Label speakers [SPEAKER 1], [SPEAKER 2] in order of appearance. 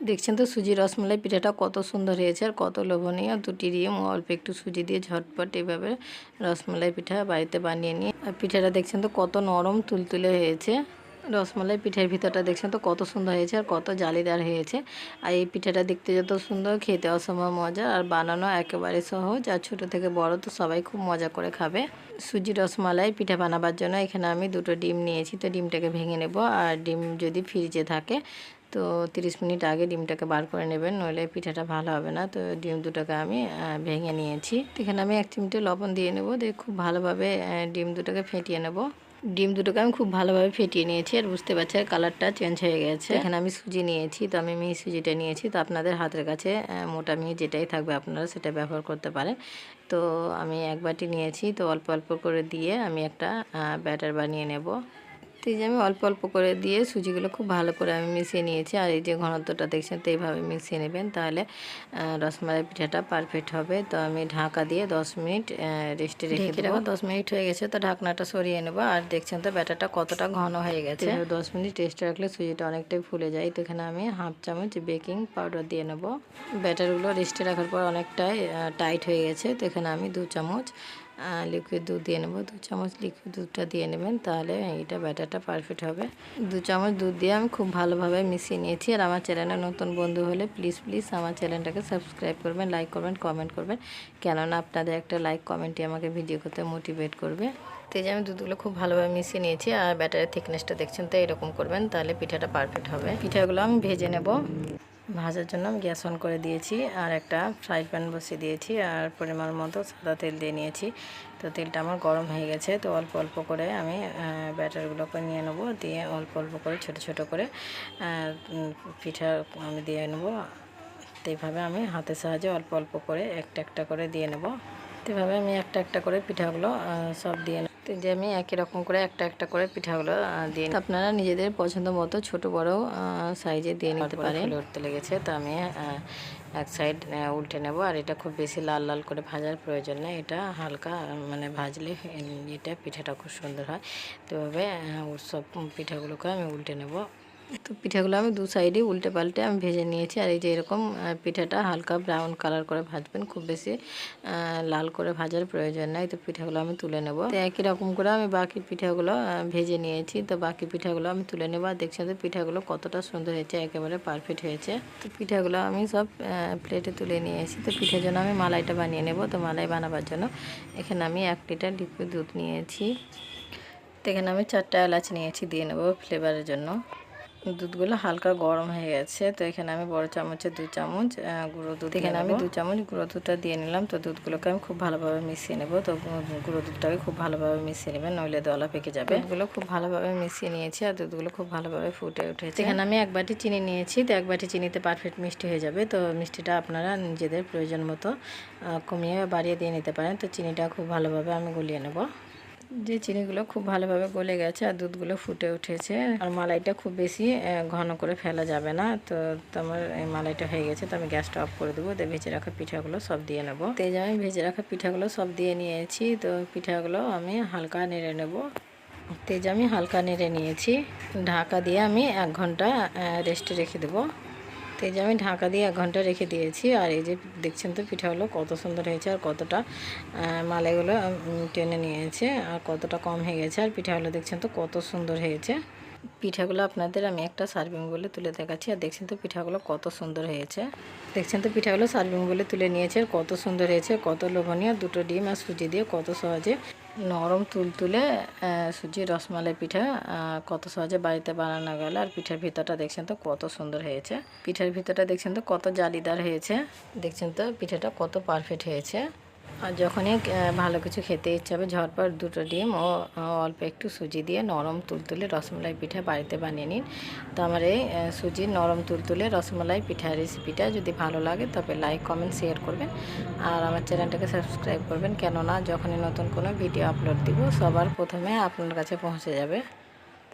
[SPEAKER 1] দেখছেন তো সুজি রসমালাই পিঠাটা কত সুন্দর হয়েছে আর কত লোভনীয়। দুটি ডিম অল্প একটু সুজি দিয়ে ঝটপট এভাবে রসমালাই পিঠা বাড়িতে বানিয়ে নিয়ে। আর পিঠাটা দেখছেন তো কত নরম, তুলতুলে হয়েছে। রসমালাই পিঠার ভিতরটা দেখছেন তো কত সুন্দর হয়েছে আর কত জালিদার হয়েছে। আর এই পিঠাটা দেখতে যত সুন্দর, খেতে অসম্ভব মজা। আর বানানো একেবারে সহজ আর ছোটো থেকে বড় তো সবাই খুব মজা করে খাবে। সুজি রসমালাই পিঠা বানাবার জন্য এখানে আমি দুটো ডিম নিয়েছি, তো ডিমটাকে ভেঙে নেব। আর ডিম যদি ফ্রিজে থাকে, তো তিরিশ মিনিট আগে ডিমটাকে বার করে নেবেন, নইলে পিঠাটা ভালো হবে না। তো ডিম দুটোকে আমি ভেঙে নিয়েছি। এখানে আমি এক চিমটে লবণ দিয়ে নেব, দিয়ে খুব ভালোভাবে ডিম দুটোকে ফেটিয়ে নেব। ডিম দুটোকে আমি খুব ভালোভাবে ফেটিয়ে নিয়েছি আর বুঝতে পারছি আর কালারটা চেঞ্জ হয়ে গেছে। এখানে আমি সুজি নিয়েছি, তো আমি মিহি সুজিটা নিয়েছি। তো আপনাদের হাতের কাছে মোটা মিহি যেটাই থাকবে আপনারা সেটা ব্যবহার করতে পারেন। তো আমি এক বাটি নিয়েছি, তো অল্প অল্প করে দিয়ে আমি একটা ব্যাটার বানিয়ে নেব। তো এই যে আমি অল্প অল্প করে দিয়ে সুজিগুলো খুব ভালো করে আমি মিশিয়ে নিয়েছি। আর এই যে ঘনত্বটা দেখছেন তো এইভাবে মিশিয়ে নেবেন তাহলে রসমালাই পিঠাটা পারফেক্ট হবে। তো আমি ঢাকা দিয়ে দশ মিনিট রেস্টে রেখে দেবো। দশ মিনিট হয়ে গেছে। তো ঢাকনাটা সরিয়ে নেব। আর দেখছেন তো ব্যাটারটা কতটা ঘন হয়ে গেছে। দশ মিনিট রেস্টে রাখলে সুজিটা অনেকটাই ফুলে যায়। তো এখানে আমি হাফ চামচ বেকিং পাউডার দিয়ে নেব। ব্যাটারগুলো রেস্টে রাখার পর অনেকটাই টাইট হয়ে গেছে। তো এখানে আমি দু চামচ লিকুইড দুধ দিয়ে নেব। দু চামচ লিকুইড দুধটা দিয়ে নেবেন, তাহলে এটা ব্যাটারটা পারফেক্ট হবে। দু চামচ দুধ দিয়ে আমি খুব ভালোভাবে মিশিয়ে নিয়েছি। আর আমার চ্যানেলে নতুন বন্ধু হলে প্লিজ প্লিজ আমার চ্যানেলটাকে সাবস্ক্রাইব করবেন লাইক করবেন কমেন্ট করবেন। কেননা আপনাদের একটা লাইক কমেন্টই আমাকে ভিডিও করতে মোটিভেট করবে। তো যে আমি দুধগুলো খুব ভালোভাবে মিশিয়ে নিয়েছি, আর ব্যাটারের থিকনেসটা দেখছেন তো এরকম করবেন, তাহলে পিঠাটা পারফেক্ট হবে। পিঠাগুলো আমি ভেজে নেব। ভাজার জন্য আমি গ্যাস অন করে দিয়েছি আর একটা ফ্রাই প্যান বসিয়ে দিয়েছি আর পরিমাণ মতো সাদা তেল দিয়ে নিয়েছি। তো তেলটা আমার গরম হয়ে গেছে, তো অল্প অল্প করে আমি ব্যাটারগুলোকে নিয়ে নেব, দিয়ে অল্প অল্প করে ছোট ছোট করে পিঠা আমি দিয়ে নেব। এইভাবে আমি হাতের সাহায্যে অল্প অল্প করে একটা একটা করে দিয়ে নেব। এভাবে আমি একটা একটা করে পিঠাগুলো সব দিয়ে নেব তো যে আমি একই রকম করে একটা একটা করে পিঠাগুলো দিয়ে আপনারা নিজেদের পছন্দ মতো ছোট বড় সাইজে দিয়ে নিতে পারেন। উঠতে লেগেছে তো আমি এক সাইড উল্টে নেব। আর এটা খুব বেশি লাল লাল করে ভাজার প্রয়োজন নেই এটা হালকা মানে ভাজলে এটা পিঠাটা খুব সুন্দর হয়। তো এভাবে সব পিঠাগুলোকে আমি উল্টে নেব। তো পিঠাগুলো আমি দু সাইডে উল্টে পাল্টে আমি ভেজে নিয়েছি। আর এই যে এরকম পিঠাটা হালকা ব্রাউন কালার করে ভাজবেন, খুব বেশি লাল করে ভাজার প্রয়োজন নাই। তো পিঠাগুলো আমি তুলে নেব। তো একই রকম করে আমি বাকি পিঠাগুলো ভেজে নিয়েছি। তো বাকি পিঠাগুলো আমি তুলে নেব। আর দেখছেন তো পিঠাগুলো কতটা সুন্দর হয়েছে, একেবারে পারফেক্ট হয়েছে। তো পিঠাগুলো আমি সব প্লেটে তুলে নিয়েছি। তো পিঠার জন্য আমি মালাইটা বানিয়ে নেব। তো মালাই বানাবার জন্য এখানে আমি এক লিটার লিকুইড দুধ নিয়েছি। তো এখানে আমি চারটা এলাচ নিয়েছি, দিয়ে নেব ফ্লেভারের জন্য। দুধগুলো হালকা গরম হয়ে গেছে। তো এখানে আমি বড় চামচে দু চামচ গুঁড়ো দুধ এখানে আমি দু চামচ গুঁড়ো দুধটা দিয়ে নিলাম। তো দুধগুলোকে আমি খুব ভালোভাবে মিশিয়ে নেব। তো গুঁড়ো দুধটাকে খুব ভালোভাবে মিশিয়ে নেবেন নইলে দলা পেকে যাবে। দুধগুলো খুব ভালোভাবে মিশিয়ে নিয়েছি আর দুধগুলো খুব ভালোভাবে ফুটে উঠেছে। এখানে আমি এক বাটি চিনি নিয়েছি। তো এক বাটি চিনিতে পারফেক্ট মিষ্টি হয়ে যাবে। তো মিষ্টিটা আপনারা নিজেদের প্রয়োজন মতো কমিয়ে বাড়িয়ে দিয়ে নিতে পারেন। তো চিনিটা খুব ভালোভাবে আমি গলিয়ে নেব। যে চিনিগুলো খুব ভালোভাবে গলে গেছে আর দুধগুলো ফুটে উঠেছে। আর মালাইটা খুব বেশি ঘন করে ফেলা যাবে না। তো তোমার এই মালাইটা হয়ে গেছে, তো আমি গ্যাসটা অফ করে দেবো। তো ভেজে রাখা পিঠাগুলো সব দিয়ে নেব। তো এই যে আমি ভেজে রাখা পিঠাগুলো সব দিয়ে নিয়েছি। তো পিঠাগুলো আমি হালকা নেড়ে নেব। তেজ, আমি হালকা নেড়ে নিয়েছি। ঢাকা দিয়ে আমি এক ঘণ্টা রেস্টে রেখে দেবো। তো এই যে আমি ঢাকা দিয়ে এক ঘণ্টা রেখে দিয়েছি। আর এই যে দেখছেন তো পিঠাগুলো কত সুন্দর হয়েছে আর কতটা মালাইগুলো টেনে নিয়েছে আর কতটা কম হয়ে গেছে। আর পিঠাগুলো দেখছেন তো কত সুন্দর হয়েছে। পিঠাগুলো আপনাদের আমি একটা সার্ভিং বলে তুলে দেখাচ্ছি। আর দেখছেন তো পিঠাগুলো কত সুন্দর হয়েছে। দেখছেন তো পিঠাগুলো সার্ভিং বলে তুলে নিয়েছে। কত সুন্দর হয়েছে, কত লোভনীয়। দুটো ডিম আর সুজি দিয়ে কত সহজে নরম তুল তুলে সুজি, রসমালাই পিঠা কত সহজে বাড়িতে বানানো গেল। আর পিঠার ভিতরটা দেখছেন তো কত সুন্দর হয়েছে। পিঠার ভিতরটা দেখছেন তো কত জালিদার হয়েছে। দেখছেন তো পিঠাটা কত পারফেক্ট হয়েছে। আর যখনই ভালো কিছু খেতে ইচ্ছে হবে, ঝটপট দুটো ডিম ও অল্প একটু সুজি দিয়ে নরম তুলতুলে রসমালাই পিঠা বাড়িতে বানিয়ে নিন। তো আমার এই সুজির নরম তুলতুলে রসমালাই পিঠা রেসিপিটা যদি ভালো লাগে, তবে লাইক কমেন্ট শেয়ার করবেন। আর আমার চ্যানেলটাকে সাবস্ক্রাইব করবেন। কেননা, যখনই নতুন কোনো ভিডিও আপলোড দিব, সবার প্রথমে আপনার কাছে পৌঁছে যাবে।